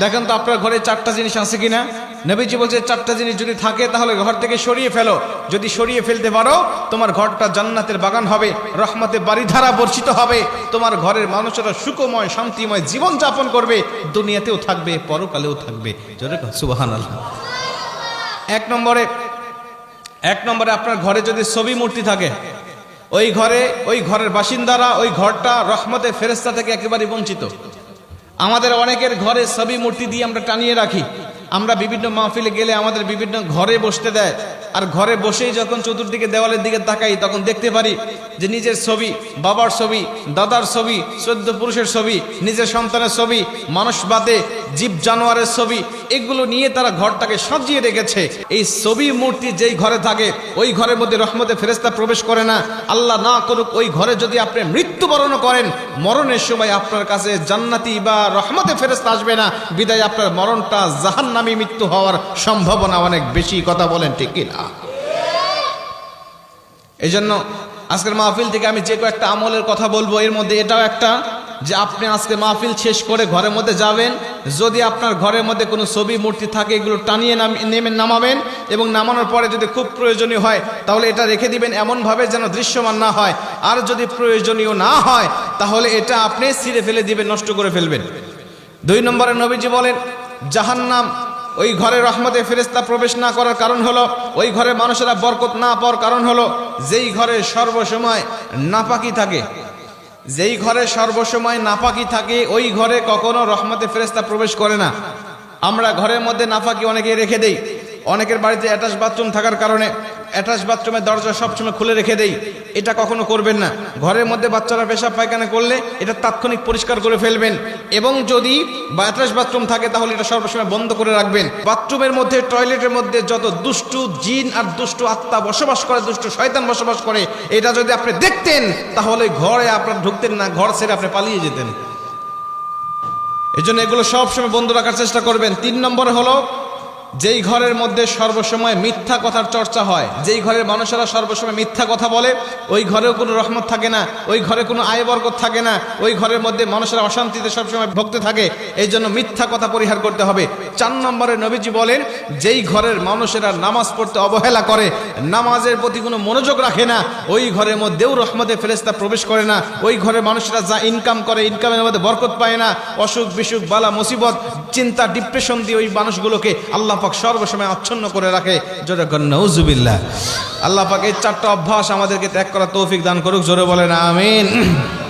দেখেন তো আপনার ঘরে চারটা জিনিস আছে কিনা? নবীজি বলছে, চারটা জিনিস যদি থাকে, তাহলে ঘর থেকে সরিয়ে ফেলো। যদি সরিয়ে ফেলতে পারো, তোমার ঘরটা জান্নাতের বাগান হবে, রহমতে বাড়িধারা বর্ষিত হবে। তোমার ঘরের মানুষেরা সুখময়, শান্তিময় জীবন যাপন করবে, দুনিয়াতেও থাকবে, পরকালেও থাকবে। সুবাহান আল্লাহ এক নম্বরে এক নম্বরে আপনার ঘরে যদি ছবি মূর্তি থাকে, ওই ঘরে, ওই ঘরের বাসিন্দারা ওই ঘরটা রহমতে ফেরেস্তা থেকে একেবারে বঞ্চিত। আমাদের অনেকের ঘরে ছবি মূর্তি দিয়ে আমরা টানিয়ে রাখি। আমরা বিভিন্ন মাহফিলে গেলে আমাদের বিভিন্ন ঘরে বসতে দেয়। আর ঘরে বসেই যখন চতুর্দিকে দেওয়ালের দিকে তাকাই, তখন দেখতে পারি যে নিজের ছবি, বাবার ছবি, দাদার ছবি, চোদ্দ পুরুষের ছবি, নিজের সন্তানের ছবি, মানুষ বাদে জীব জানোয়ারের ছবি, এগুলো নিয়ে তারা ঘরটাকে সাজিয়ে রেখেছে। এই ছবি মূর্তি যেই ঘরে থাকে, ওই ঘরের মধ্যে রহমতে ফেরেস্তা প্রবেশ করে না। আল্লাহ না করুক ওই ঘরে যদি আপনি মৃত্যুবরণ করেন, মরণের সময় আপনার কাছে জান্নাতি বা রহমতে ফেরেস্তা আসবে না। বিদায় আপনার মরণটা জাহান্নামী মৃত্যু হওয়ার সম্ভাবনা অনেক বেশি, কথা বলেন ঠিক কিনা? এই জন্য আজকের মাহফিল থেকে আমি যে কয়েকটা আমলের কথা বলব, এর মধ্যে এটাও একটা। যে আপনি আজকে মাহফিল শেষ করে ঘরের মধ্যে যাবেন, যদি আপনার ঘরের মধ্যে কোনো ছবি, মূর্তি থাকে, এগুলো টানিয়ে নাম- নেমে নামাবেন এবং নামানোর পরে যদি খুব প্রয়োজনীয় হয়, তাহলে এটা রেখে দিবেন এমনভাবে যেন দৃশ্যমান না হয়। আর যদি প্রয়োজনীয় না হয়, তাহলে এটা আপনি ছিঁড়ে ফেলে দিবেন, নষ্ট করে ফেলবেন। দুই নম্বরে নবীজি বলেন, জাহান্নাম, ওই ঘরে রহমতে ফেরেস্তা প্রবেশ না করার কারণ হলো, ওই ঘরে মানুষেরা বরকত না পাওয়ার কারণ হলো, যেই ঘরে সর্বসময় নাপাকি থাকে। যেই ঘরে সর্বসময় নাফাকি থাকে, ওই ঘরে কখনো রহমতে ফেরেস্তা প্রবেশ করে না। আমরা ঘরের মধ্যে নাফাকি অনেকে রেখে দেই। অনেকের বাড়িতে অ্যাটাচ বাথরুম থাকার কারণে অ্যাটাচ বাথরুমের দরজা সবসময় খুলে রেখে দেই। এটা কখনো করবেন না। ঘরের মধ্যে বাচ্চারা পেশাব পায়খানা করলে এটা তাৎক্ষণিক পরিষ্কার করে ফেলবেন এবং যদি অ্যাটাচ বাথরুম থাকে তাহলে এটা সর্বসময় বন্ধ করে রাখবেন। বাথরুমের মধ্যে টয়লেটের মধ্যে যত দুষ্টু জিন আর দুষ্টু আত্মা বসবাস করে, দুষ্টু শয়তান বসবাস করে, এটা যদি আপনি দেখতেন, তাহলে ঘরে আপনার ঢুকতেন না, ঘর ছেড়ে আপনি পালিয়ে যেতেন। এই জন্য এগুলো সবসময় বন্ধ রাখার চেষ্টা করবেন। তিন নম্বরে হলো যেই ঘরের মধ্যে সর্বসময় মিথ্যা কথার চর্চা হয়, যেই ঘরের মানুষেরা সর্বসময় মিথ্যা কথা বলে, ওই ঘরেও কোনো রহমত থাকে না, ওই ঘরে কোনো আয় বরকত থাকে না, ওই ঘরের মধ্যে মানুষেরা অশান্তিতে সবসময় ভুগতে থাকে, এই জন্য মিথ্যা কথা পরিহার করতে হবে। চার নম্বরে নবীজি বলেন, যেই ঘরের মানুষেরা নামাজ পড়তে অবহেলা করে, নামাজের প্রতি কোনো মনোযোগ রাখে না, ওই ঘরের মধ্যেও রহমতে ফেরেস্তা প্রবেশ করে না, ওই ঘরের মানুষেরা যা ইনকাম করে ইনকামের মধ্যে বরকত পায় না অসুখ বিসুখ বালা মুসিবত চিন্তা ডিপ্রেশন দিয়ে ওই মানুষগুলোকে আল্লাহ পাক সর্বসময় আচ্ছন্ন করে রাখে। জোরে নৌজুবিল্লাহ আল্লাহ পাক এই চারটা অভ্যাস আমাদেরকে ত্যাগ করা তৌফিক দান করুক, জোরে বলেন, আমিন।